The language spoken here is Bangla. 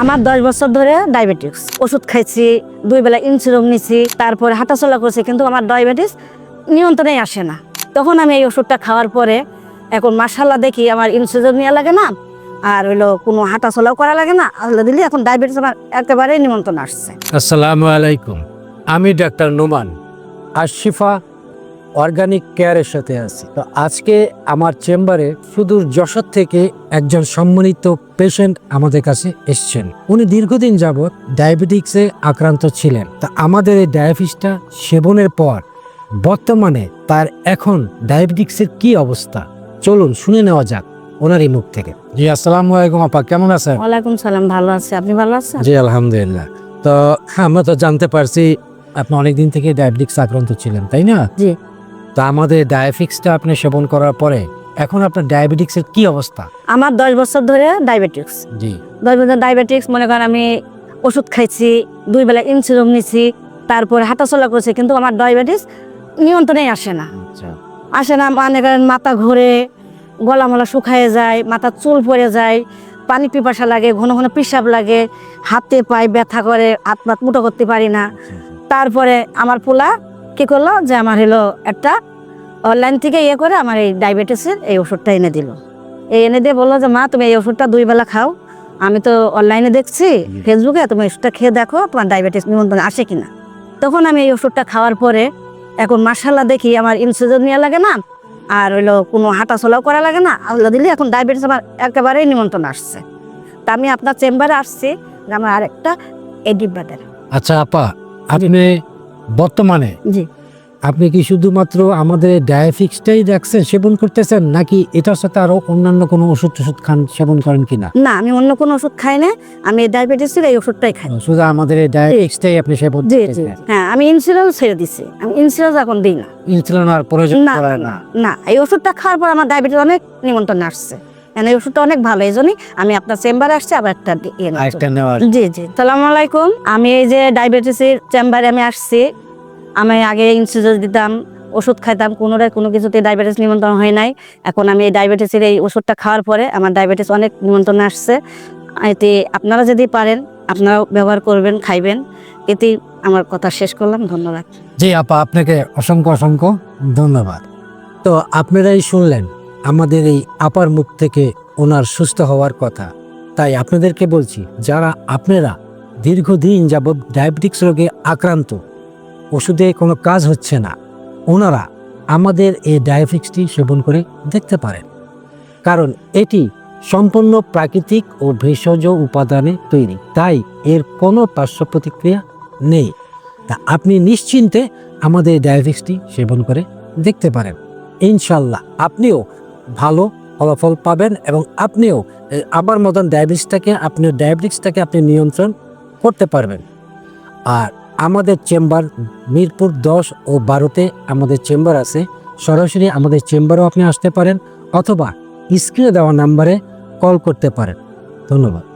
আমার দশ বছর ধরে ডায়াবেটিস ওষুধ খাইছি, দুই বেলা ইনসুলিন নিছি, তারপরে হাঁটাচলা করছি, কিন্তু আমার ডায়াবেটিস নিয়ন্ত্রণেই আসে না। তখন আমি এই ওষুধটা খাওয়ার পরে এখন মাসাল্লাহ দেখি আমার ইনসুলিন নেওয়া লাগে না, আর হইল কোনো হাঁটাচলাও করা লাগে না, আল্লাহ দিলে এখন ডায়াবেটিস আমার একেবারেই নিমন্ত্রণ আসছে। আসসালামু আলাইকুম। আমি ডাক্তার নোমান, আশিফা অর্গানিক কেয়ারের সাথে আছি। তো আজকে আমার চেম্বারে সুদূর যশোর থেকে একজন সম্মানিত পেশেন্ট আমাদের কাছে এসছেন। উনি দীর্ঘদিন যাবৎ ডায়াবেটিক্সে আক্রান্ত ছিলেন। তা আমাদের এই ডায়াবেটিসটা সেবনের পর বর্তমানে তার এখন ডায়াবেটিক্সের কি অবস্থা? চলুন শুনে নেওয়া যাক ওনার এই মুখ থেকে। জি আসসালামু আলাইকুম আপা কেমন আছেন? ওয়ালাইকুম সালাম ভালো আছে। আপনি ভালো আছেন? জি আলহামদুলিল্লাহ। তো আমরা তো জানতে পারছি আপনি অনেকদিন থেকে ডায়াবেটিক্স আক্রান্ত ছিলেন তাই না? জি। তো আমাদের ডায়াফিক্সটা আপনি সেবন করার পরে এখন আপনার ডায়াবেটিক্সের কি অবস্থা? আমার দশ বছর ধরে ডায়াবেটিস জি। দশ বছর ডায়াবেটিক্স মনে করেন আমি ওষুধ খাইছি দুই বেলা ইনসুলিন নিছি তারপরে হাঁটাচলা করছি কিন্তু আমার ডায়াবেটিস নিয়ন্ত্রণেই আসে না। আচ্ছা। আসে না মনে করেন মাথা ঘুরে গলা মলা শুকায় যায় মাথা চুল পড়ে যায় পানি পিপাসা লাগে ঘন ঘন পেশাব লাগে হাতে পায়ে ব্যথা করে হাত পাত মুটো করতে পারি না। তারপরে আমার পোলা কি করল? যে আমার হলো একটা অনলাইন থেকে ইয়ে করে আমার এই ডায়াবেটিসের এই ওষুধটা এনে দিল। এই এনে দিয়ে বলল যে মা তুমি এই ওষুধটা দুই বেলা খাও। আমি তো অনলাইনে দেখছি ফেসবুকে তুমি ওষুধটা খেয়ে দেখো তোমার ডায়াবেটিস নিমন্ত্রণ আসে কিনা? তখন আমি এই ওষুধটা খাওয়ার পরে এখন মাসাল্লাহ দেখি আমার ইনসুলিন নেওয়া লাগে না আর হইল কোনো হাঁটাচলাও করা লাগে না। আল্লাহ দিলে এখন ডায়াবেটিস আমার একেবারেই নিমন্ত্রণ আসছে। তা আমি আপনার চেম্বারে আসছি আমার আরেকটা এই ডিব্বাদের আচ্ছা আপা আপনি বর্তমানে? জি। আপনি কি শুধুমাত্র আমাদের ডায়াফিক্সটাই দেখছেন সেবন করতেছেন নাকি এটার সাথে আরও অন্যান্য কোনো ওষুধ টষুধ খান সেবন করেন কিনা? না আমি অন্য কোনো ওষুধ খাই না আমি এই ডায়াবেটিসের এই ওষুধটাই খাই। শুধু আমাদের ডায়াফিক্সটাই আপনি সেবন জি হ্যাঁ আমি ইনসুলিন ছেড়ে দিছি। আমি ইনসুলিন এখন দিই না। ইনসুলিন আর প্রয়োজন না না। এই ওষুধটা খাওয়ার পর আমার ডায়াবেটিস অনেক নিমন্ত্রণ আসছে। মানে ওষুধটা অনেক ভালো এই জন্যই আমি আপনার চেম্বারে আসছি আবার একটা জি জি। সালাম আলাইকুম। আমি এই যে ডায়াবেটিসের চেম্বারে আমি আসছি। আমি আগে ইনসুলিন দিতাম ওষুধ খাইতাম কোনোটাই কোনো কিছুতে ডায়াবেটিস নিমন্ত্রণ হয় নাই। এখন আমি এই ডায়াবেটিসের এই ওষুধটা খাওয়ার পরে আমার ডায়াবেটিস অনেক নিমন্ত্রণ আসছে। এতে আপনারা যদি পারেন আপনারাও ব্যবহার করবেন খাইবেন। এতেই আমার কথা শেষ করলাম ধন্যবাদ। জি আপা আপনাকে অসংখ্য অসংখ্য ধন্যবাদ। তো আপনারাই শুনলেন আমাদের এই আপার মুখ থেকে ওনার সুস্থ হওয়ার কথা। তাই আপনাদেরকে বলছি, যারা আপনারা দীর্ঘদিন যাবৎ ডায়াবেটিক্স রোগে আক্রান্ত, ওষুধে কোনো কাজ হচ্ছে না, ওনারা আমাদের এই ডায়াবেটিক্সটি সেবন করে দেখতে পারেন। কারণ এটি সম্পূর্ণ প্রাকৃতিক ও ভেষজ উপাদানে তৈরি, তাই এর কোনো পার্শ্ব প্রতিক্রিয়া নেই। তা আপনি নিশ্চিন্তে আমাদের ডায়াবেটিক্সটি সেবন করে দেখতে পারেন। ইনশাল্লাহ, আপনিও ভালো ফলাফল পাবেন এবং আপনিও আবার মতন ডায়াবেটিসটাকে, আপনিও ডায়াবেটিসটাকে আপনি নিয়ন্ত্রণ করতে পারবেন। আর আমাদের চেম্বার মিরপুর দশ ও বারোতে আমাদের চেম্বার আছে। সরাসরি আমাদের চেম্বারেও আপনি আসতে পারেন অথবা স্ক্রিনে দেওয়া নাম্বারে কল করতে পারেন। ধন্যবাদ।